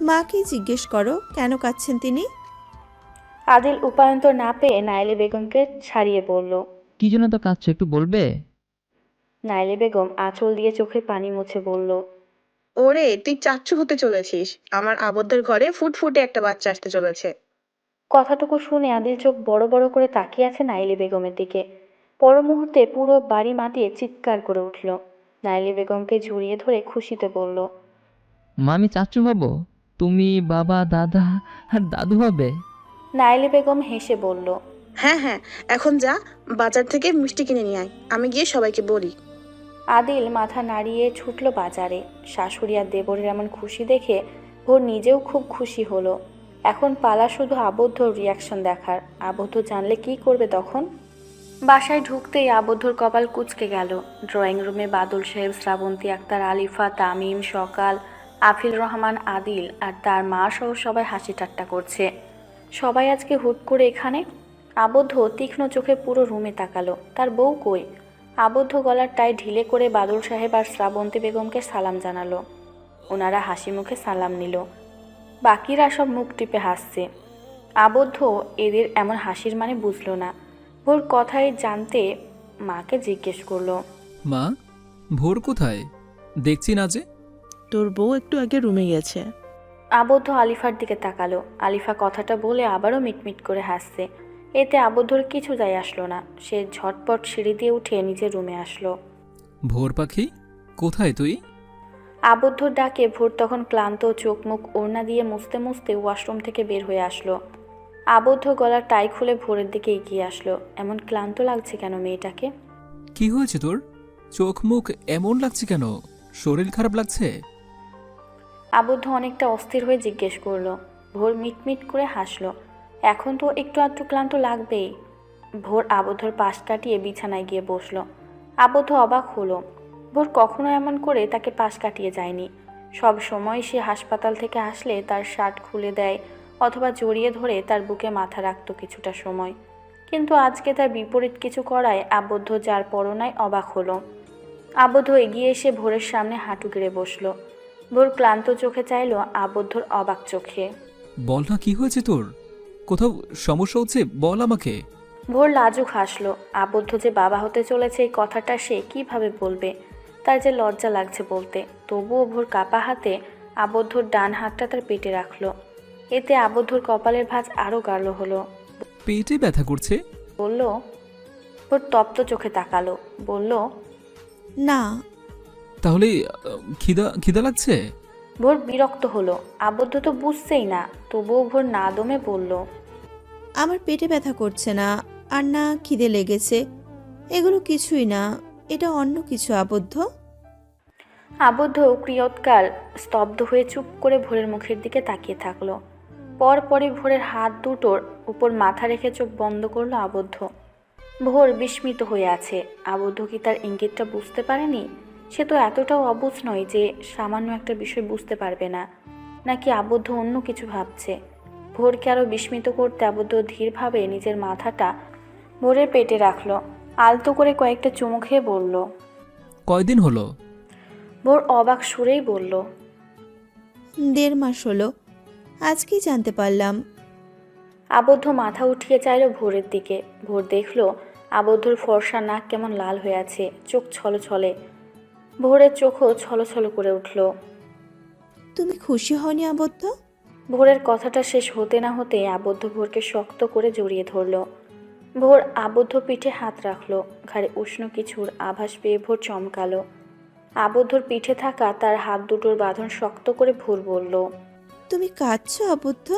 মাকে জিজ্ঞেস করো কেন কাচ্ছেন তিনি? আদিল উপায়ন্তর না পেয়ে নাইলে বেগমকে ছাড়িয়ে বলল কি জন্য তো কাঁদছো একটু বলবে? নাইলে বেগম আঁচল দিয়ে চোখের পানি মুছে বলল ওরে তুই চাচ্চু হতে চলেছিস। আমার আবদ্ধের ঘরে ফুটফুটে একটা বাচ্চা আসতে চলেছে। কথাটুকু শুনে আদিল চোখ বড় বড় করে তাকিয়ে আছে নাইলি বেগমের দিকে। পর মুহূর্তে পুরো বাড়ি মাতিয়ে চিৎকার করে উঠল। নাইলি বেগমকে জড়িয়ে ধরে খুশিতে বলল মা আমি চাচ্ছু হব? তুমি বাবা দাদা আর দাদু হবে? নাইলি বেগম হেসে বলল হ্যাঁ হ্যাঁ এখন যা বাজার থেকে মিষ্টি কিনে নিয়ে আয়। আমি গিয়ে সবাইকে বলি। আদিল মাথা নাড়িয়ে ছুটল বাজারে। শাশুড়ি আর দেবরের এমন খুশি দেখে ভোর নিজেও খুব খুশি হলো। এখন পালা শুধু আবদ্ধ রিয়াকশন দেখার। আবদ্ধ জানলে কি করবে তখন? বাসায় ঢুকতেই আবদ্ধর কপাল কুচকে গেল। ড্রয়িং রুমে বাদল সাহেব শ্রাবন্তী আক্তার আলিফা তামিম সকাল আফিল রহমান আদিল আর তার মা সহ সবাই হাসি ঠাট্টা করছে। সবাই আজকে হুট করে এখানে? আবদ্ধ, তীক্ষ্ণ চোখে পুরো রুমে তাকালো। তার বউ কই? আবদ্ধ গলার টাই ঢিলে করে বাদল সাহেব আর শ্রাবন্তী বেগমকে সালাম জানালো। ওনারা হাসি মুখে সালাম নিল। বাকিরা সব মুখ টিপে হাসছে। আবদ্ধ এদের এমন হাসির মানে বুঝলো না। ভোর কথাই জানতে মাকে জিজ্ঞেস করল, মা, ভোর কোথায়? দেখছি না যে। তোর বউ একটু আগে রুমে গেছে। আবদ্ধ আলিফার দিকে তাকালো। আলিফা কথাটা বলে আবারও মিটমিট করে হাসছে। এতে আবদ্ধর কিছু যায় আসলো না। সে ঝটপট সিঁড়ি দিয়ে উঠে নিজের রুমে আসলো। ভোর পাখি কোথায় তুই? আবদ্ধর ডাকে ভোর তখন ক্লান্ত চোখ মুখ ওড়না দিয়ে মুছতে মুছতে ওয়াশরুম থেকে বের হয়ে আসলো। আবদ্ধ গলার টাই খুলে ভোরের দিকে এগিয়ে আসলো। এমন ক্লান্ত লাগছে কেন মেয়েটাকে? কি হয়েছে তোর? চোখ মুখ এমন লাগছে কেন? শরীর খারাপ লাগছে? আবদ্ধ অনেকটা অস্থির হয়ে জিজ্ঞেস করল। ভোর মিটমিট করে হাসলো। এখন তো একটু আধটু ক্লান্ত লাগবেই। ভোর আবদ্ধর পাশ কাটিয়ে বিছানায় গিয়ে বসল। আবদ্ধ অবাক হলো। ভোর কখনো এমন করে তাকে পাশ কাটিয়ে যায়নি। সব সময় সে হাসপাতাল থেকে আসলে তার শার্ট খুলে দেয় অথবা জড়িয়ে ধরে তার বুকে মাথা রাখত কিছুটা সময়। কিন্তু আজকে তার বিপরীত কিছু করায় আবদ্ধ যার পরনায় অবাক হলো। আবদ্ধ এগিয়ে এসে ভোরের সামনে হাঁটু গেড়ে বসল। ভোর ক্লান্ত চোখে চাইলো আবদ্ধর অবাক চোখে। বল না কি হয়েছে তোর? কোথাও সমস্যা হচ্ছে? বল আমাকে। ভোর লাজুক হাসলো আবদ্ধ যে বাবা হতে চলেছে এই কথাটা সে কীভাবে বলবে? তার যে লজ্জা লাগছে বলতে। তবুও ভোর কাপা হাতে আবদ্ধর ডান হাতটা তার পেটে রাখল। এতে আবদ্ধর কপালের ভাঁজ আরও গাঢ় হলো। পেটে ব্যথা করছে? বলল ভোর তপ্ত চোখে তাকালো। বলল না তাহলে খিদা খিদা লাগছে? ভোর বিরক্ত হলো। আবদ্ধ তো বুঝছেই না তবুও ভোর না দমে বলল আমার পেটে ব্যথা করছে না আর না খিদে লেগেছে। এগুলো কিছুই না এটা অন্য কিছু আবদ্ধ? আবদ্ধ ক্রিয়ৎকাল স্তব্ধ হয়ে চুপ করে ভোরের মুখের দিকে তাকিয়ে থাকল। পরপরই ভোরের হাত দুটোর উপর মাথা রেখে চোখ বন্ধ করল আবদ্ধ। ভোর বিস্মিত হয়ে আছে। আবদ্ধ কি তার ইঙ্গিতটা বুঝতে পারেনি? সে তো এতটাও অবুঝ নয় যে সামান্য একটা বিষয় বুঝতে পারবে না নাকি আবদ্ধ অন্য কিছু ভাবছে। ভোরকে আরও বিস্মিত করতে আবদ্ধ ধীরভাবে নিজের মাথাটা ভোরের পেটে রাখল আলতো করে কয়েকটা চুমু খেয়ে বলল কয়দিন হলো? ভোর অবাক সুরেই বলল দেড় মাস হলো আজকেই জানতে পারলাম? আবদ্ধ মাথা উঠিয়ে চাইল ভোরের দিকে। ভোর দেখল আবদ্ধর ফর্সা নাক কেমন লাল হয়ে আছে চোখ ছলো ছলে ভোরের চোখও ছলো ছলো করে উঠল। তুমি খুশি হওনি আবদ্ধ? ভোরের কথাটা শেষ হতে না হতে আবদ্ধ ভোরকে শক্ত করে জড়িয়ে ধরল। ভোর আবদ্ধ পিঠে হাত রাখল ঘাড়ে উষ্ণ কিছুর আভাস পেয়ে ভোর চমকালো। আবদ্ধর পিঠে থাকা তার হাত দুটোর বাঁধন শক্ত করে ভোর বলল তুমি কাঁদছো আবদ্ধ?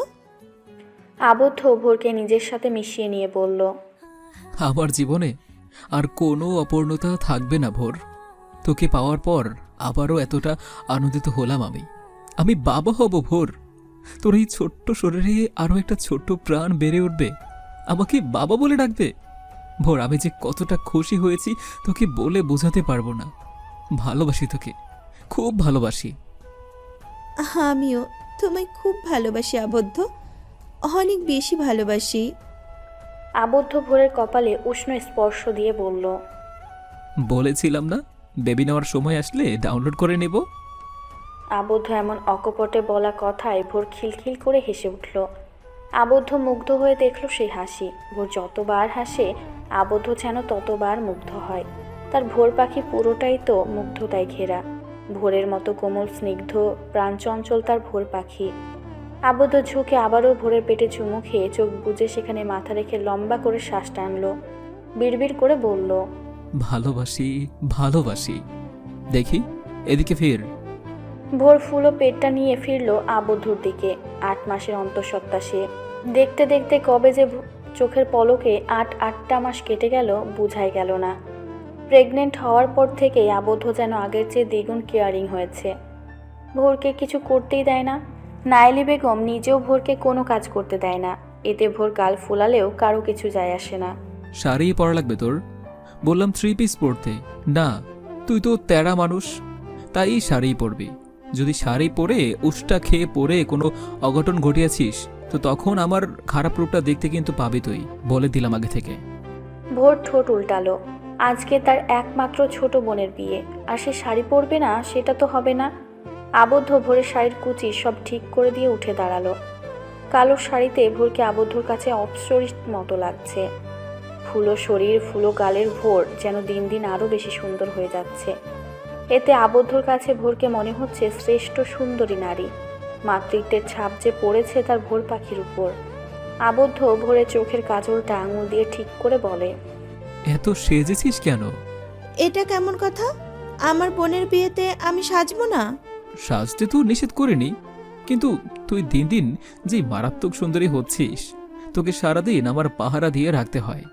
আবদ্ধ ভোরকে নিজের সাথে মিশিয়ে নিয়ে বলল আমার জীবনে আর কোনো অপূর্ণতা থাকবে না ভোর। তোকে পাওয়ার পর আবারও এতটা আনন্দিত হলাম আমি। আমি বাবা হব ভোর। তোর এই ছোট্ট শরীরে আরও একটা ছোট্ট প্রাণ বেড়ে উঠবে। আমাকে বাবা বলে ডাকবে। ভোর আমি যে কতটা খুশি হয়েছি তোকে বলে বোঝাতে পারব না। ভালোবাসি তোকে। খুব ভালোবাসি। আমিও। তোমায় খুব ভালোবাসি আবদ্ধ। অনেক বেশি ভালোবাসি। আবদ্ধ ভোরের কপালে উষ্ণ স্পর্শ দিয়ে বলল বলেছিলাম না? বেবি নেওয়ার সময় আসলে ডাউনলোড করে নেব। আবদ্ধ এমন অকপটে বলা কথায় ভোর খিলখিল করে হেসে উঠল। আবদ্ধ মুগ্ধ হয়ে দেখল সেই হাসি। ভোর যতবার হাসে, আবদ্ধ যেন ততবার মুগ্ধ হয়। তার ভোর পাখি পুরোটাই তো মুগ্ধতায় ঘেরা। ভোরের মতো কোমল, স্নিগ্ধ, প্রাণচঞ্চল তার ভোর পাখি। আবদ্ধ ঝুঁকে আবারও ভোরের পেটে চুমু খেয়ে চোখ বুজে সেখানে মাথা রেখে লম্বা করে শ্বাস টানলো। বিড়বিড় করে বলল ভালোবাসি ভালোবাসি। দেখি এদিকে ফির। ভোর ফুলো পেটটা নিয়ে ফিরল আবদ্ধর দিকে। আট মাসের অন্তঃসত্ত্বা সে। দেখতে দেখতে কবে যে চোখের পলকে আট আটটা মাস কেটে গেল বুঝাই গেল না। প্রেগনেন্ট হওয়ার পর থেকেই আবদ্ধ যেন আগের চেয়ে দ্বিগুণ কেয়ারিং হয়েছে। ভোরকে কিছু করতেই দেয় না। নাইলি বেগম নিজেও ভোরকে কোনো কাজ করতে দেয় না। এতে ভোর গাল ফুলালেও কারও কিছু যায় আসে না। শাড়ি পরা লাগবে তোর? বললাম থ্রি পিস পরতে না, তুই তো তেরা মানুষ, তাই শাড়ি পরবি। যদি শাড়ি পরে, উষ্টা খেয়ে পরে কোনো অঘটন ঘটিয়েছিস, তো তখন আমার খারাপ রূপটা দেখতে কিন্তু পাবি তুই, বলে দিলাম আগে থেকে। ভোর ঠোঁট উল্টালো। আজকে তার একমাত্র ছোট বোনের বিয়ে। আর সে শাড়ি পরবে না, সেটা তো হবে না। আবদ্ধ ভোরের শাড়ির কুচি সব ঠিক করে দিয়ে উঠে দাঁড়াল। কালো শাড়িতে ভোরকে আবদ্ধর কাছে অপসরির মতো লাগছে। ফুলো শরীর ফুলো গালের ভোর যেন দিন দিন আরও বেশি সুন্দর হয়ে যাচ্ছে। এতে আবদ্ধর কাছে ভোরকে মনে হচ্ছে শ্রেষ্ঠ সুন্দরী নারী। মাতৃত্বের ছাপ যে পড়েছে তার ভোর পাখির উপর। আবদ্ধ ভোরে চোখের কাজলটা আঙুল দিয়ে ঠিক করে বলে এত সেজেছিস কেন? এটা কেমন কথা? আমার বোনের বিয়েতে আমি সাজবো না? সাজতে তো নিষেধ করিনি কিন্তু তুই দিন দিন যে মারাত্মক সুন্দরী হচ্ছিস তোকে সারাদিন আমার পাহারা দিয়ে রাখতে হয়।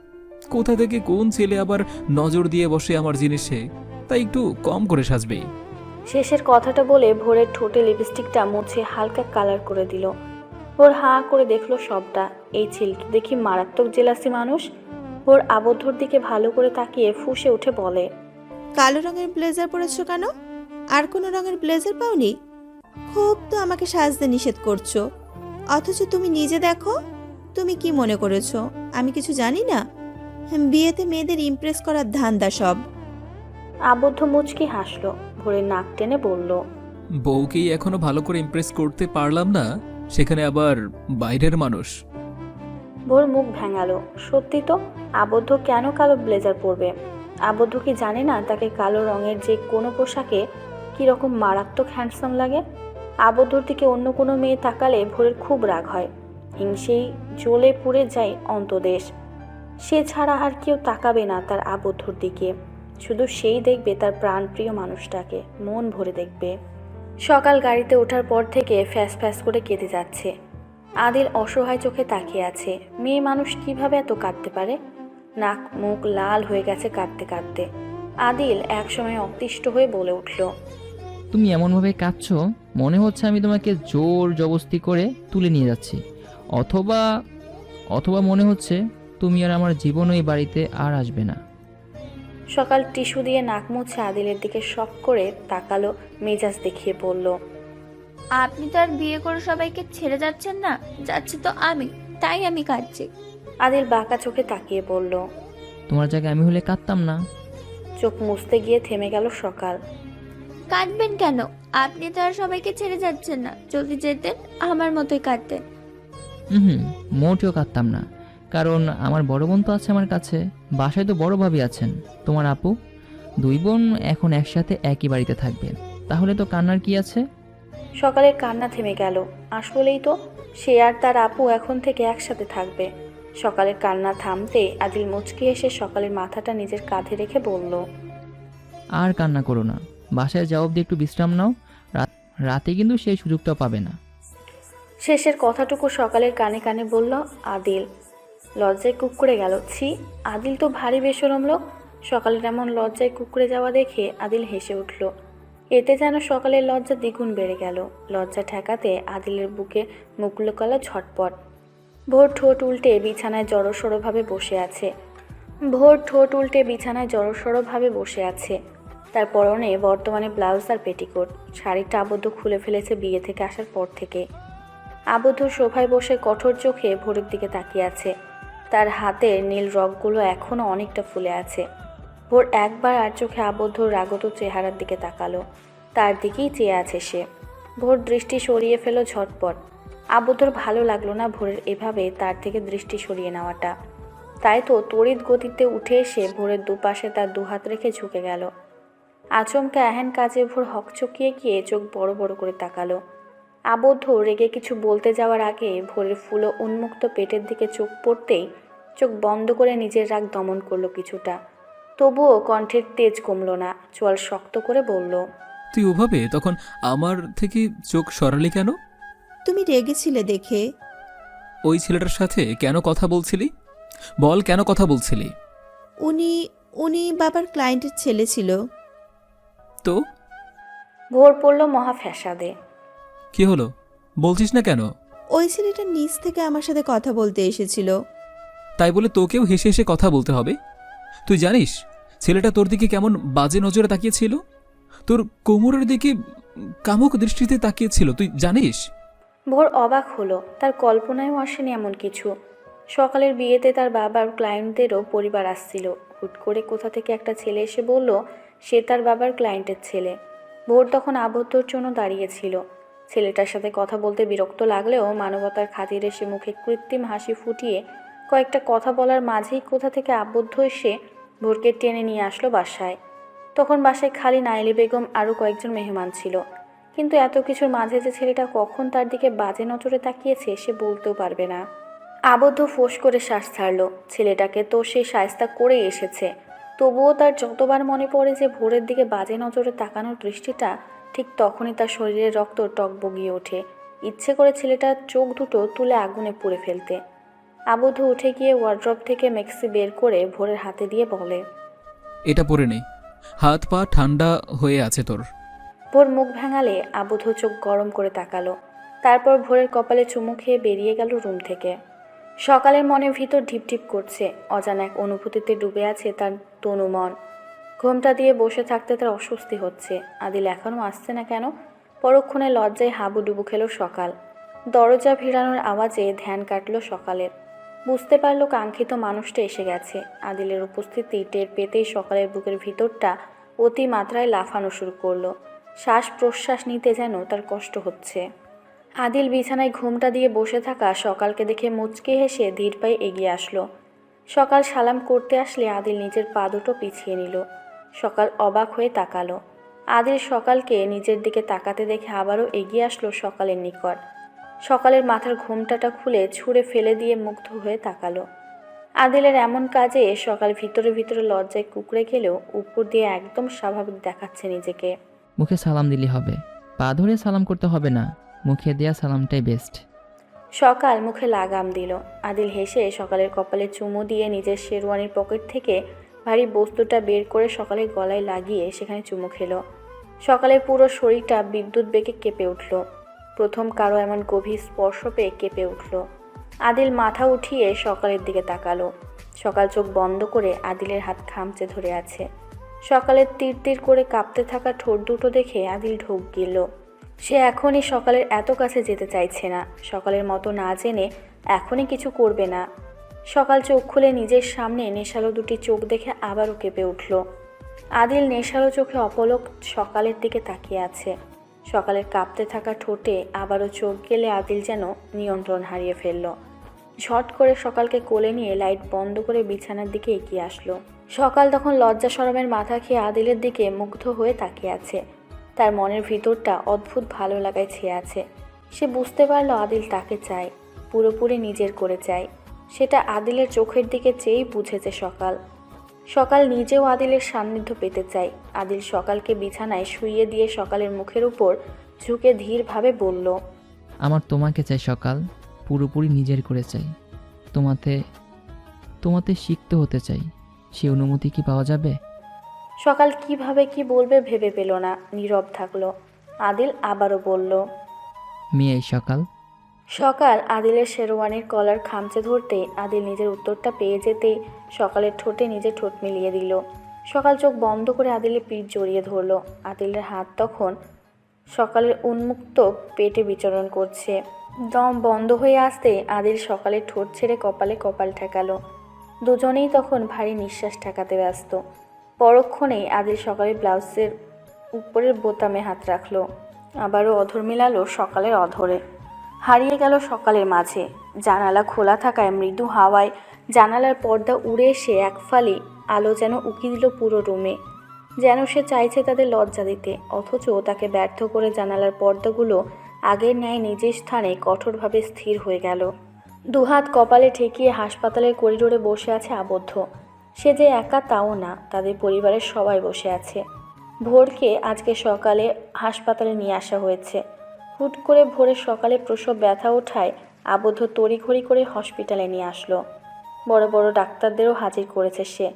কোথা থেকে কোন ছেলে আবার নজর দিয়ে বসে আমার জিনিসে তাই একটু কম করে সাজবে। শেষের কথাটা বলে ভোরের ঠোঁটে লিপস্টিকটা মুছে হালকা কালার করে দিল। ভোর হাঁ করে দেখল সবটা। এই ছেলেটা দেখি মারাত্মক জেলাসি মানুষ। ভোর আবদ্ধর দিকে ভালো করে তাকিয়ে ফুঁসে উঠে বলে কালো রঙের ব্লেজার পরেছো কেন? আর কোনো রঙের ব্লেজার পাওনি? খুব তো আমাকে সাজতে নিষেধ করছ। অথচ তুমি নিজে দেখো। তুমি কি মনে করেছ? আমি কিছু জানি না। বিয়েতে মেয়েদের ইমপ্রেস করার ধান্দা সব। আবদ্ধ মুচকি হাসলো ভোরের নাক টেনে বলল বউকেই এখনও ভালো করে ইমপ্রেস করতে পারলাম না সেখানে আবার বাইরের মানুষ। ভোর মুখ ভেঙালো সত্যি তো আবদ্ধ কেন কালো ব্লেজার পরবে? আবদ্ধ কি জানে না তাকে কালো রঙের যে কোনো পোশাকে কীরকম মারাত্মক হ্যান্ডসাম লাগে? আবদ্ধর দিকে অন্য কোনো মেয়ে তাকালে ভোরের খুব রাগ হয় হিংসেই জ্বলে পুড়ে যায় অন্তদেশ। সে ছাড়া আর কেউ তাকাবে না তার আবদ্ধর দিকে। শুধু সেই দেখবে তার প্রাণপ্রিয় মানুষটাকে, মন ভরে দেখবে। সকাল গাড়িতে ওঠার পর থেকে ফ্যাস ফ্যাস করে কেঁদে যাচ্ছে। আদিল অসহায় চোখে তাকিয়ে আছে। মেয়ে মানুষ কীভাবে এত কাঁদতে পারে? নাক, মুখ লাল হয়ে গেছে কাঁদতে কাঁদতে। আদিল একসময় অতিষ্ঠ হয়ে বলে উঠল, তুমি এমনভাবে কাঁদছো? মনে হচ্ছে আমি তোমাকে জোর জবস্তি করে তুলে নিয়ে যাচ্ছি। অথবা অথবা মনে হচ্ছে তুমি আর আমার জীবন ওই বাড়িতে আর আসবে না। সকাল টিস্যু দিয়ে নাক মুছে আদিলের দিকে শখ করে তাকালো মেজাজ দেখিয়ে বলল আপনি তো আর বিয়ে করে সবাইকে ছেড়ে যাচ্ছেন না যাচ্ছি তো আমি তাই আমি কাঁদছি। আদিল বাঁকা চোখে তাকিয়ে বলল তোমার জায়গায় আমি হলে কাঁদতাম না। চোখ মুছতে গিয়ে থেমে গেল সকাল। কাঁদবেন কেন? আপনি তো আর সবাইকে ছেড়ে যাচ্ছেন না যদি যেতেন আমার মতোই কাঁদতেন। হুম মোটেও কাঁদতাম না। কারণ আমার বড় বোন তো আছে আমার কাছে। বাসায় তো বড় ভাবি আছেন। তোমার আপু? দুই বোন এখন একসাথে একই বাড়িতে থাকবে। তাহলে তো কান্নার কি আছে? সকালের কান্না থেমে গেল। আসলেই তো সে আর তার আপু এখন থেকে একসাথে থাকবে। সকালের কান্না থামতে আদিল মুচকি এসে সকালের মাথাটা নিজের কাঁধে রেখে বলল আর কান্না করো না। বাসায় যাও অব্দি একটু বিশ্রাম নাও। রাতে কিন্তু সেই সুযোগটা পাবে না। শেষের কথাটুকু সকালের কানে কানে বলল আদিল লজ্জায় কুকুরে গেল। ছি, আদিল তো ভারী বেসরম লোক সকালের এমন লজ্জায় কুকুরে যাওয়া দেখে আদিল হেসে উঠল। এতে যেন সকালের লজ্জা দ্বিগুণ বেড়ে গেল। লজ্জা ঠেকাতে আদিলের বুকে মুখ লুকালো ঝটপট। ভোর ঠোঁট উল্টে বিছানায় জড়সড়ভাবে বসে আছে। ভোর ঠোঁট উল্টে বিছানায় জড়সড়ভাবে বসে আছে। তার পরনে বর্তমানে ব্লাউজ আর পেটিকোট। শাড়িটা আবদ্ধ খুলে ফেলেছে বিয়ে থেকে আসার পর থেকে। আবদ্ধ সোফায় বসে কঠোর চোখে ভোরের দিকে তাকিয়ে আছে। তার হাতের নীল রগগুলো এখনও অনেকটা ফুলে আছে। ভোর একবার আর চোখে আবদ্ধ রাগত চেহারার দিকে তাকালো। তার দিকেই চেয়ে আছে সে। ভোর দৃষ্টি সরিয়ে ফেলো ঝটপট। আবদ্ধর ভালো লাগল না ভোরের এভাবে তার থেকে দৃষ্টি সরিয়ে নেওয়াটা। তাই তো তড়িৎ গতিতে উঠে এসে ভোরের দুপাশে তার দুহাত রেখে ঝুঁকে গেল। আচমকা এহেন কাজে ভোর হকচকিয়ে গিয়ে চোখ বড় বড় করে তাকালো। আবদ্ধ রেগে কিছু বলতে যাওয়ার আগে ভোরের ফুলো উন্মুক্ত পেটের দিকে চোখ পড়তেই চোখ বন্ধ করে নিজের রাগ দমন করল কিছুটা। তবুও কণ্ঠের তেজ কমলো না চোয়াল শক্ত করে বলল তুই ওভাবে তখন আমার থেকে চোখ সরালি কেন? তুমি রেগেছিলে দেখে। ওই ছেলেটার সাথে কেন কথা বলছিলি? বল কেন কথা বলছিলি? উনি উনি বাবার ক্লায়েন্টের ছেলে ছিল। তো? ভোর পড়ল মহা ফ্যাসাদে কি হলো? বলছিস না কেন? ওই ছেলেটা নিচ থেকে আমার সাথে কথা বলতে এসেছিল। তাই বলে তোকেও হেসে হেসে কথা বলতে হবে? তুই জানিস ছেলেটা তোর দিকে কেমন বাজে নজরে তাকিয়েছিল? তোর কোমরের দিকে কামুক দৃষ্টিতে তাকিয়েছিল তুই জানিস? ভোর অবাক হলো তার কল্পনায়ও আসেনি এমন কিছু। সকালের বিয়েতে তার বাবার ক্লায়েন্টদেরও পরিবার আসছিল। হুট করে কোথা থেকে একটা ছেলে এসে বলল সে তার বাবার ক্লায়েন্টের ছেলে। ভোর তখন আবদ্ধর জন্য দাঁড়িয়েছিল ছেলেটার সাথে কথা বলতে বিরক্ত লাগলেও মানবতার খাতিরে সে মুখে কৃত্রিম হাসি ফুটিয়ে কয়েকটা কথা বলার মাঝেই কোথা থেকে আবদ্ধ এসে ভোরকে টেনে নিয়ে আসলো বাসায়। তখন বাসায় খালি নাইলি বেগম আরও কয়েকজন মেহমান ছিল। কিন্তু এত কিছুর মাঝে যে ছেলেটা কখন তার দিকে বাজে নজরে তাকিয়েছে সে বলতেও পারবে না। আবদ্ধ ফোঁস করে শ্বাস ছাড়লো। ছেলেটাকে তো সে সায়স্তা করে এসেছে। তবুও তার যতবার মনে পড়ে যে ভোরের দিকে বাজে নজরে তাকানোর দৃষ্টিটা ঠিক তখনই তার শরীরের রক্ত টক বগিয়ে ওঠে। ইচ্ছে করে ছেলেটার চোখ দুটো তুলে আগুনে পুড়ে ফেলতে। আবদ্ধ উঠে গিয়ে ওয়ার্ড্রপ থেকে মেক্সি বের করে ভোরের হাতে দিয়ে বলে এটা পরে নেই হাত পা ঠান্ডা হয়ে আছে তোর। ভোর মুখ ভাঙালে আবুধ চোখ গরম করে তাকালো। তারপর ভোরের কপালে চুমু খেয়ে বেরিয়ে গেল রুম থেকে। সকালের মনের ভিতর ঢিপঢিপ করছে। অজানা এক অনুভূতিতে ডুবে আছে তার তনু মন ঘোমটা দিয়ে বসে থাকতে তার অস্বস্তি হচ্ছে। আদিল এখনও আসছে না কেন? পরক্ষণে লজ্জায় হাবুডুবু খেলো সকাল। দরজা ভিড়ানোর আওয়াজে ধ্যান কাটলো সকালের। বুঝতে পারল কাঙ্ক্ষিত মানুষটা এসে গেছে। আদিলের উপস্থিতি টের পেতেই সকালের বুকের ভিতরটা অতি মাত্রায় লাফানো শুরু করল। শ্বাস প্রশ্বাস নিতে যেন তার কষ্ট হচ্ছে। আদিল বিছানায় ঘুমটা দিয়ে বসে থাকা সকালকে দেখে মুচকে হেসে ধীর পায়ে এগিয়ে আসলো। সকাল সালাম করতে আসলে আদিল নিজের পা দুটো পিছিয়ে নিল। সকাল অবাক হয়ে তাকালো। আদিল সকালকে নিজের দিকে তাকাতে দেখে আবারও এগিয়ে আসলো সকালের নিকট। সকালের মাথার ঘোমটাটা খুলে ছুঁড়ে ফেলে দিয়ে মুগ্ধ হয়ে তাকালো। আদিলের এমন কাজে সকাল ভিতরে ভিতরে লজ্জায় কুকড়ে গেলেও উপর দিয়ে একদম স্বাভাবিক দেখাচ্ছে নিজেকে। মুখে সালাম দিলে হবে। পা ধরে সালাম করতে হবে না। মুখে দেয়া সালামটাই বেস্ট সকাল মুখে লাগাম দিল। আদিল হেসে সকালের কপালে চুমু দিয়ে নিজের শেরওয়ানির পকেট থেকে ভারী বস্তুটা বের করে সকালের গলায় লাগিয়ে সেখানে চুমু খেলো। সকালের পুরো শরীরটা বিদ্যুৎ বেগে কেঁপে উঠল। প্রথম কারও এমন গভীর স্পর্শ পেয়ে কেঁপে উঠল। আদিল মাথা উঠিয়ে সকালের দিকে তাকালো। সকাল চোখ বন্ধ করে আদিলের হাত খামচে ধরে আছে। সকালের তীর তীর করে কাঁপতে থাকা ঠোঁট দুটো দেখে আদিল ঢোক গেল সে এখনই সকালের এত কাছে যেতে চাইছে না। সকালের মতো না জেনে এখনই কিছু করবে না। সকাল চোখ খুলে নিজের সামনে নেশালো দুটি চোখ দেখে আবারও কেঁপে উঠল। আদিল নেশালো চোখে অপলক সকালের দিকে তাকিয়ে আছে। সকালের কাঁপতে থাকা ঠোঁটে আবারও চোখ গেলে আদিল যেন নিয়ন্ত্রণ হারিয়ে ফেলল। ঝট করে সকালকে কোলে নিয়ে লাইট বন্ধ করে বিছানার দিকে এগিয়ে আসলো। সকাল তখন লজ্জা সরমের মাথা খেয়ে আদিলের দিকে মুগ্ধ হয়ে তাকিয়ে আছে। তার মনের ভিতরটা অদ্ভুত ভালো লাগায় ছেয়ে আছে। সে বুঝতে পারল আদিল তাকে চায়, পুরোপুরি নিজের করে চায়। সেটা আদিলের চোখের দিকে চেয়েই বুঝেছে সকাল। সকাল নিজেও আদিলের সান্নিধ্য পেতে চায়। আদিল সকালকে বিছানায় শুইয়ে দিয়ে সকালের মুখের উপর ঝুঁকে ধীরভাবে বলল আমার তোমাকে চাই সকাল পুরোপুরি নিজের করে চাই। তোমাতে তোমাতে শিখতে হতে চাই। সে অনুমতি কি পাওয়া যাবে? সকাল কীভাবে কি বলবে ভেবে পেল না। নীরব থাকল। আদিল আবারও বলল মেয়ে সকাল সকাল আদিলের শেরওয়ানির কলার খামচে ধরতে আদিল নিজের উত্তরটা পেয়ে যেতে সকালের ঠোঁটে নিজের ঠোঁট মিলিয়ে দিল। সকাল চোখ বন্ধ করে আদিলের পিঠ জড়িয়ে ধরলো। আদিলের হাত তখন সকালের উন্মুক্ত পেটে বিচরণ করছে। দম বন্ধ হয়ে আসতে আদিল সকালের ঠোঁট ছেড়ে কপালে কপাল ঠেকালো। দুজনেই তখন ভারী নিঃশ্বাস ঠেকাতে ব্যস্ত। পরক্ষণেই আদিল সকালে ব্লাউজের উপরের বোতামে হাত রাখল। আবারও অধর মিলালো সকালের অধরে। হারিয়ে গেল সকালের মাঝে। জানালা খোলা থাকায় মৃদু হাওয়ায় জানালার পর্দা উড়ে এসে এক ফালি আলো যেন উকি দিল পুরো রুমে যেন সে চাইছে তাদের লজ্জা দিতে, অথচ তাকে ব্যর্থ করে জানালার পর্দাগুলো আগের ন্যায় নিজের স্থানে কঠোরভাবে স্থির হয়ে গেল। দুহাত কপালে ঠেকিয়ে হাসপাতালের করিডোরে বসে আছে আবদ্ধ। সে যে একা তাও না, তাদের পরিবারের সবাই বসে আছে। ভোরকে আজকে সকালে হাসপাতালে নিয়ে আসা হয়েছে। হুট করে ভোরে সকালে প্রসব ব্যথা ওঠায় আবদ্ধ তড়িঘড়ি করে হসপিটালে নিয়ে আসলো। বড় বড় ডাক্তারদেরও হাজির করেছে সে।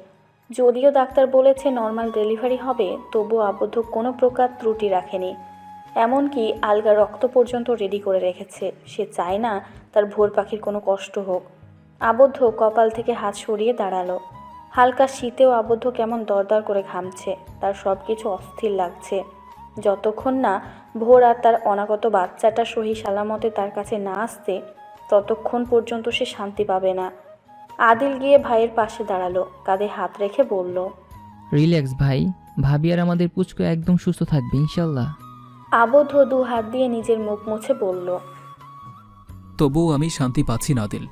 যদিও ডাক্তার বলেছে নর্মাল ডেলিভারি হবে তবু আবদ্ধ কোনো প্রকার ত্রুটি রাখেনি। এমনকি আলগা রক্ত পর্যন্ত রেডি করে রেখেছে। সে চায় না তার ভোর পাখির কোনো কষ্ট হোক। আবদ্ধ কপাল থেকে হাত সরিয়ে দাঁড়াল। হালকা শীতেও আবদ্ধ কেমন দরদর করে ঘামছে, তার সব কিছু অস্থির লাগছে। যতক্ষণ না ভোর আর তার অনাগত বাচ্চাটা সহি সালামতে তার কাছে না আসতে ততক্ষণ পর্যন্ত সে শান্তি পাবে না। আদিল গিয়ে ভাইয়ের পাশে দাঁড়াল কাঁধে হাত রেখে বলল রিল্যাক্স ভাই ভাবি আর আমাদের পুচকু একদম সুস্থ থাকবে ইনশাল্লাহ। আবদ্ধ দু হাত দিয়ে নিজের মুখ মুছে বলল তবুও আমি শান্তি পাচ্ছি না দিল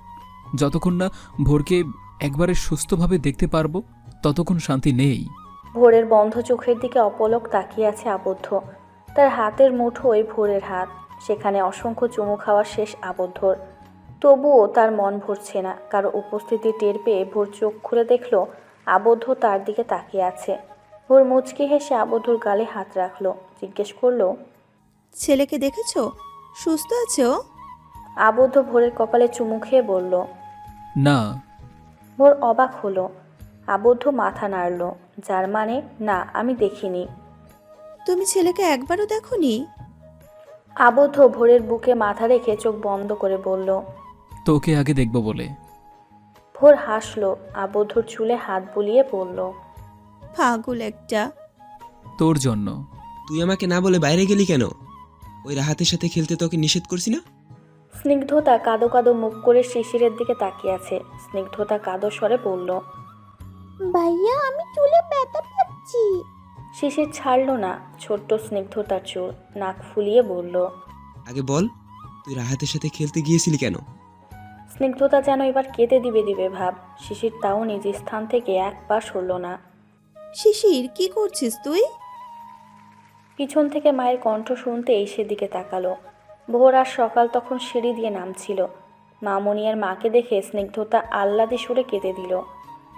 যতক্ষণ না ভোরকে একবারে সুস্থভাবে দেখতে পারব ততক্ষণ শান্তি নেই। ভোরের বন্ধ চোখের দিকে অপলক তাকিয়ে আছে আবদ্ধ। তার হাতের মুঠোয় ভোরের হাত সেখানে অসংখ্য চুমু খাওয়া শেষ আবদ্ধর। তবুও তার মন ভরছে না কারও উপস্থিতি টের পেয়ে ভোর চোখ খুলে দেখল আবদ্ধ তার দিকে তাকিয়ে আছে। ভোর মুচকি হেসে আবদ্ধর গালে হাত রাখল জিজ্ঞেস করল ছেলেকে দেখেছ? সুস্থ আছে? ও আবদ্ধ ভোরের কপালে চুমু খেয়ে বলল না। ভোর অবাক হলো আবদ্ধ মাথা নাড়ল যার মানে না আমি দেখিনি। তুমি ছেলেকে একবারও দেখোনি? আবদ্ধ ভোরের বুকে মাথা রেখে চোখ বন্ধ করে বলল তোকে আগে দেখব বলে। ভোর হাসলো আবদ্ধর চুলে হাত বুলিয়ে বলল পাগল একটা। তোর জন্য। তুই আমাকে না বলে বাইরে গেলি কেন? ওই রাহাতের সাথে খেলতে তোকে নিষেধ করছি না স্নিগ্ধতা কাদো কাদো মুখ করে শিশিরের দিকে তাকিয়ে আছে। স্নিগ্ধতা কাদো স্বরে বলল ভাইয়া আমি চুলে ব্যথা পাচ্ছি। শিশির ছাড়লো না ছোট্ট স্নিগ্ধতার চুল নাক ফুলিয়ে বলল আগে বল তুই রাহাতের সাথে খেলতে গিয়েছিলি কেন? স্নিগ্ধতা যেন এবার কেঁদে দিবে দিবে ভাব শিশির তাও নিজ স্থান থেকে এক পা সরল না। শিশির কি করছিস তুই? পিছন থেকে মায়ের কণ্ঠ শুনতেই সেদিকে তাকালো। ভোর আর সকাল তখন সিঁড়ি দিয়ে নামছিল। মামনি আর মাকে দেখে স্নিগ্ধতা আহ্লাদে সুরে কেঁদে দিল।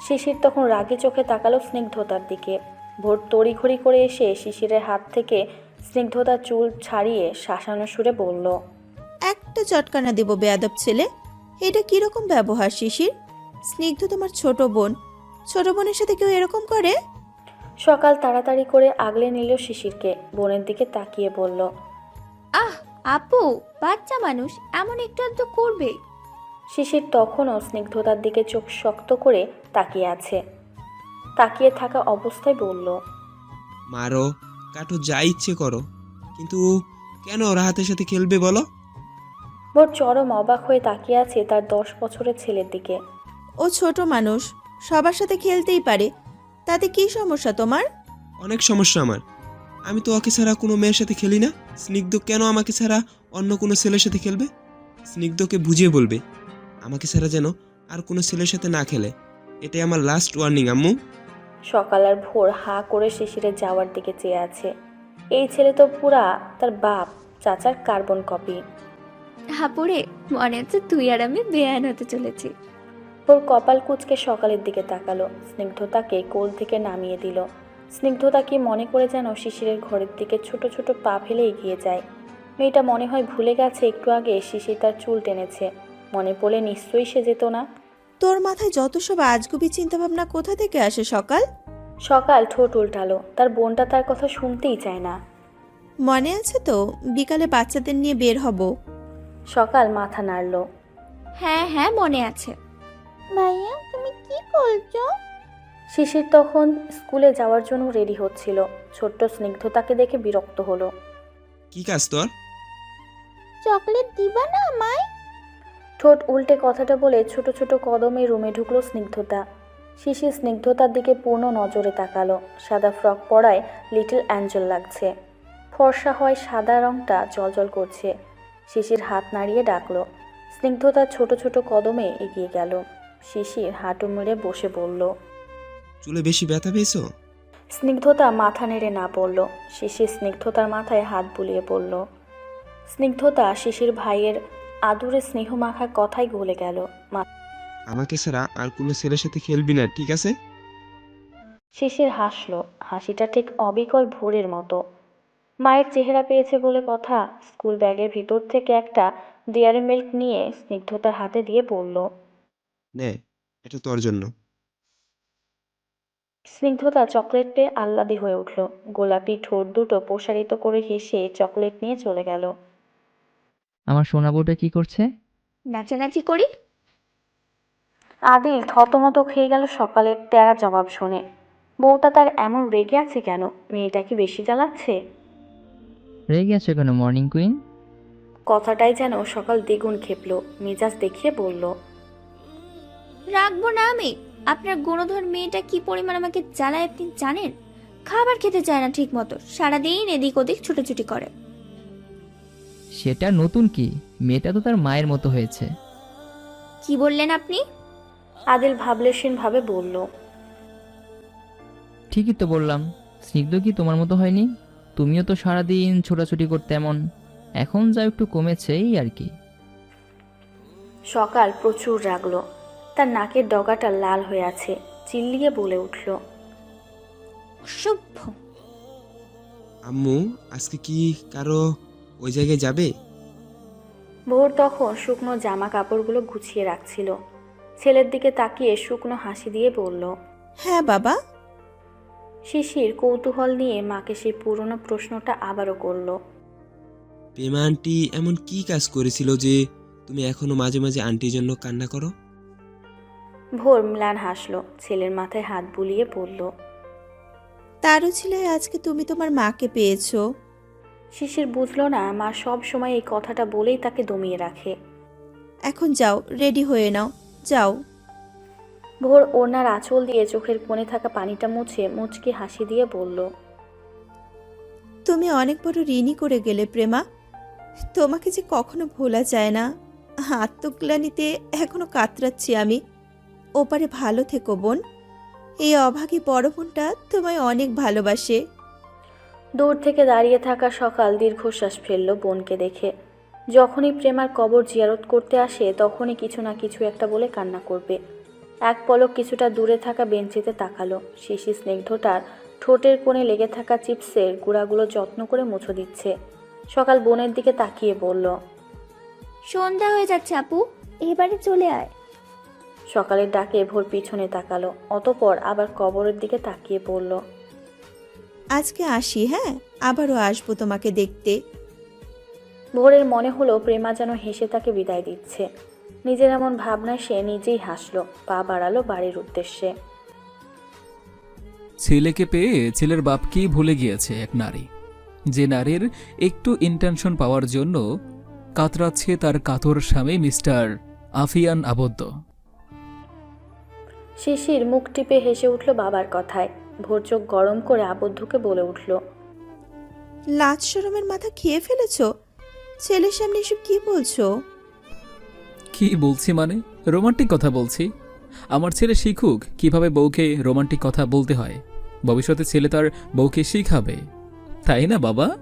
শিশির তখন রাগে চোখে তাকালো স্নিগ্ধতার দিকে। ভোর তড়িঘড়ি করে এসে শিশিরের হাত থেকে স্নিগ্ধতার চুল ছাড়িয়ে শাসানো সুরে বলল একটা চটকানা দেব বেয়াদব ছেলে। এটা কীরকম ব্যবহার শিশির? স্নিগ্ধ তোমার ছোট বোন। ছোট বোনের সাথে কেউ এরকম করে? সকাল তাড়াতাড়ি করে আগলে নিল শিশিরকে বোনের দিকে তাকিয়ে বলল আহ আপু বাচ্চা মানুষ এমন একটু আধটু করবে। শিশির তখনও স্নিগ্ধতার দিকে চোখ শক্ত করে তাকিয়ে আছে। তাকিয়ে থাকা অবস্থায় বলল মারো কাটো যা ইচ্ছে করো কিন্তু কেন রাহাতের সাথে খেলবে বলো? ভোর চরম অবাক হয়ে তাকিয়ে আছে তার দশ বছরের ছেলের দিকে। ও ছোট মানুষ সবার সাথে খেলতেই পারে। তাতে কি সমস্যা তোমার? অনেক সমস্যা আমার। আমি তো ওকে ছাড়া কোনো মেয়ের সাথে খেলি না। স্নিগ্ধ কেন আমাকে ছাড়া অন্য কোনো ছেলের সাথে খেলবে? স্নিগ্ধকে বুঝিয়ে বলবে আমাকে ছাড়া যেন আর কোনো ছেলের সাথে না খেলে। এটাই আমার লাস্ট ওয়ার্নিং আম্মু। সকাল আর ভোর হাঁ করে শিশিরে যাওয়ার দিকে চেয়ে আছে। এই ছেলে তো পুরা তার বাপ চাচার কার্বন কপি। হাপুরে মনে হচ্ছে তুই আর আমি বেয়ান হতে চলেছি। ওর কপাল কুচকে সকালের দিকে তাকালো। স্নিগ্ধতাকে কোল থেকে নামিয়ে দিল। স্নিগ্ধতা কি মনে করে যেন শিশিরের ঘরের দিকে ছোট ছোট পা ফেলে এগিয়ে যায়। মেয়েটা মনে হয় ভুলে গেছে একটু আগে শিশির তার চুল টেনেছে। মনে পড়লে নিশ্চয়ই সে যেত না। তোর মাথায় যত সব আজগুবি চিন্তাভাবনা কোথা থেকে আসে সকাল? সকাল ঠোঁট উল্টালো তার বোনটা তার কথা শুনতেই চায় না। মনে আছে তো বিকালে বাচ্চাদের নিয়ে বের হব। সকাল মাথা নাড়ল। হ্যাঁ হ্যাঁ মনে আছে। ভাইয়া তুমি কি করছ? শিশির তখন স্কুলে যাওয়ার জন্য রেডি হচ্ছিল। ছোট্ট স্নিগ্ধতাকে দেখে বিরক্ত হলো। কি কাজ তোর? চকলেট দিবা না আমায়? ঠোঁট উল্টে কথাটা বলে ছোট ছোট কদমে রুমে ঢুকলো স্নিগ্ধতা। শিশির স্নিগ্ধতার দিকে পূর্ণ নজরে তাকালো। সাদা ফ্রক পরায় লিটল অ্যাঞ্জেল লাগছে। ফর্সা হয় সাদা রংটা জলজল করছে। শিশির হাত নাড়িয়ে ডাকলো। স্নিগ্ধতার ছোট ছোট কদমে এগিয়ে গেল। শিশির হাঁটু মেরে বসে বলল চুলে বেশি ব্যথা পেয়েছ? স্নিগ্ধতা মাথা নেড়ে না পড়ল শিশির স্নিগ্ধতার মাথায় হাত বুলিয়ে পড়ল স্নিগ্ধতা শিশির ভাইয়ের আদুরে স্নেহ মাখা কথাই গলে গেল। আমাকে ছাড়া আর কোনো ছেলের সাথে খেলবি না ঠিক আছে? শিশির হাসলো। হাসিটা ঠিক অবিকল ভোরের মতো। মায়ের চেহারা পেয়েছে বলে কথা স্কুল ব্যাগের ভিতর থেকে একটা ডেয়ারি মিল্ক নিয়ে স্নিগ্ধতার হাতে দিয়ে বলল নে এটা তোর জন্য। স্নিগ্ধতা চকলেট পেয়ে আহ্লাদি হয়ে উঠল। গোলাপি ঠোঁট দুটো প্রসারিত করে হেসে চকলেট নিয়ে চলে গেল। আমার সোনা বউটা কি করছে? নাচানাচি করি? আদিল থতমত খেয়ে গেল সকালের তেরা জবাব শুনে। বউটা তার এমন রেগে আছে কেন? মেয়েটা কি বেশি জ্বালাচ্ছে? রেগে আছো কেন মর্নিং কুইন কথাটাই যেন সকাল দ্বিগুণ খেপল। মেজাজ দেখিয়ে বলল রাখব না আমি। আপনার গুণধর মেয়েটা কি পরিমাণ আমাকে জ্বালায় আপনি জানেন? খাবার খেতে চায় না ঠিক মতো সারাদিন এদিক ওদিক ছুটোছুটি করে। সেটা নতুন কি? মেয়েটা তো তার মায়ের মতো হয়েছে। কি বললেন আপনি? আদিল ভাবলেশীন ভাবে বলল। ঠিকই তো বললাম। স্নিগ্ধ কি তোমার মতো হয়নি? তুমিও তো সারাদিন ছোটাছুটি করতে এমন। এখন যা একটু কমেছে এই আর কি। সকাল প্রচুর রাগলো। তার নাকের ডগাটা লাল হয়ে আছে চিল্লিয়ে বলে উঠল। অসভ্য। আম্মু আজকে কি কারও ওই জায়গায় যাবে? ভোর তখন শুকনো জামা কাপড়গুলো গুছিয়ে রাখছিল। ছেলের দিকে তাকিয়ে শুকনো হাসি দিয়ে বলল হ্যাঁ বাবা। শিশির কৌতূহল নিয়ে মাকে সেই পুরনো প্রশ্নটা আবারও করল পেমা আন্টি এমন কি কাজ করেছিল যে তুমি এখনও মাঝে মাঝে আন্টির জন্য কান্না করো? ভোর ম্লান হাসলো ছেলের মাথায় হাত বুলিয়ে বলল তারও ছিল আজকে তুমি তোমার মাকে পেয়েছ। শিশির বুঝলো না মা সব সময় এই কথাটা বলেই তাকে দমিয়ে রাখে। এখন যাও রেডি হয়ে নাও যাও। ভোর ওনার আঁচল দিয়ে চোখের কোণে থাকা পানিটা মুছে মুচকি হাসি দিয়ে বলল তুমি অনেক বড় ঋণই করে গেলে প্রেমা। তোমাকে যে কখনো ভোলা যায় না। আত্মগ্লানিতে এখনও কাতরাচ্ছি আমি। ওপারে ভালো থেকো বোন। এই অভাগী বড় বোনটা তোমায় অনেক ভালোবাসে। দূর থেকে দাঁড়িয়ে থাকা সকাল দীর্ঘশ্বাস ফেলল বোনকে দেখে। যখনই প্রেমার কবর জিয়ারত করতে আসে তখনই কিছু না কিছু একটা বলে কান্না করবে। এক পলক কিছুটা দূরে থাকা বেঞ্চিতে তাকালো। শিশি স্নিগ্ধটার ঠোঁটের কোণে লেগে থাকা চিপসের গুঁড়াগুলো যত্ন করে মুছো দিচ্ছে। সকাল বোনের দিকে তাকিয়ে বলল সন্ধ্যা হয়ে যাচ্ছে আপু। এবারে চলে আয়। সকালের ডাকে ভোর পিছনে তাকালো। অতপর আবার কবরের দিকে তাকিয়ে পড়ল আজকে আসি হ্যাঁ? আবারও আসব তোমাকে দেখতে। ভোরের মনে হলো প্রেমা যেন হেসে তাকে বিদায় দিচ্ছে। নিজের এমন ভাবনায় সে নিজেই হাসলো পা বাড়ালো বাড়ির উদ্দেশ্যে। ছেলেকে পেয়ে ছেলের বাপকেই ভুলে গিয়েছে এক নারী? যে নারীর একটু ইন্টেনশন পাওয়ার জন্য কাতরাচ্ছে তার কাতর স্বামী মিস্টার আফিয়ান আবদ্ধ। শিশির মুখ টিপে হেসে উঠল বাবার কথায়। ভোর চোখ গরম করে আবদ্ধকে বলে উঠল লাজ সরমের মাথা খেয়ে ফেলেছ? ছেলের সামনে এসব কি বলছো? কি বলছি মানে? রোমান্টিক কথা বলছি? আমার ছেলে শিখুক কীভাবে বউকে রোমান্টিক কথা বলতে হয়। ভবিষ্যতে ছেলে তার বউকে শিখাবে। তাই না বাবা?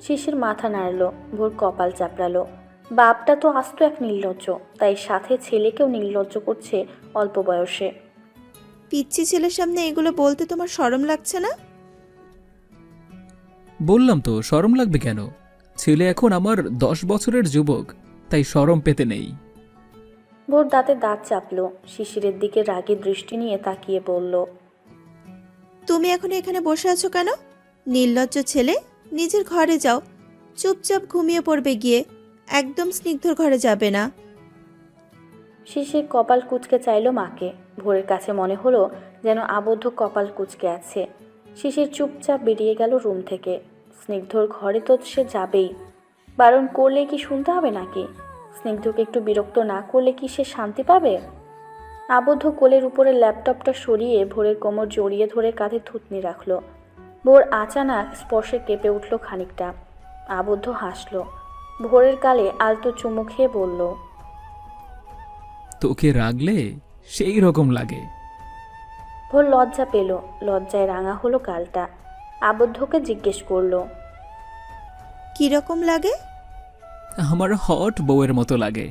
শিশির মাথা নাড়ল ভোর কপাল চাপড়ালো। বাপটা তো আস্ত এক নির্লজ্জ তাই সাথে ছেলেকেও নির্লজ্জ করছে অল্প বয়সে। পিচ্ছি ছেলের সামনে এগুলো বলতে তোমার শরম লাগছে না? বললাম তো শরম লাগবে কেন? ছেলে এখন আমার দশ বছরের যুবক তাই শরম পেতে নেই। ভোর দাঁতে দাঁত চাপলো শিশিরের দিকে রাগী দৃষ্টি নিয়ে তাকিয়ে বলল তুমি এখন এখানে বসে আছো কেন? নির্লজ্জ ছেলে নিজের ঘরে যাও। চুপচাপ ঘুমিয়ে পড়বে গিয়ে একদম স্নিগ্ধর ঘরে যাবে না। শিশির কপাল কুচকে চাইলো মাকে। ভোরের কাছে মনে হলো যেন আবদ্ধ কপাল কুচকে আছে। শিশির চুপচাপ বেরিয়ে গেল রুম থেকে। স্নিগ্ধর ঘরে তো সে যাবেই। বারণ করলে কি শুনতে হবে নাকি? স্নিগ্ধকে একটু বিরক্ত না করলে কি সে শান্তি পাবে? আবদ্ধ কোলের উপরে ল্যাপটপটা সরিয়ে ভোরের কোমর জড়িয়ে ধরে কাঁধে থুতনি রাখল। ভোর আচানাক স্পর্শে কেঁপে উঠল খানিকটা। আবদ্ধ হাসল। ভোরের কালে আলতো চুমু খেয়ে বলল তোকে রাগলে সেই রকম লাগে। ভোর লজ্জা পেল লজ্জায় রাঙা হলো কালটা আবদ্ধকে জিজ্ঞেস করল কীরকম লাগে? আমার হট বউয়ের মতো লাগে।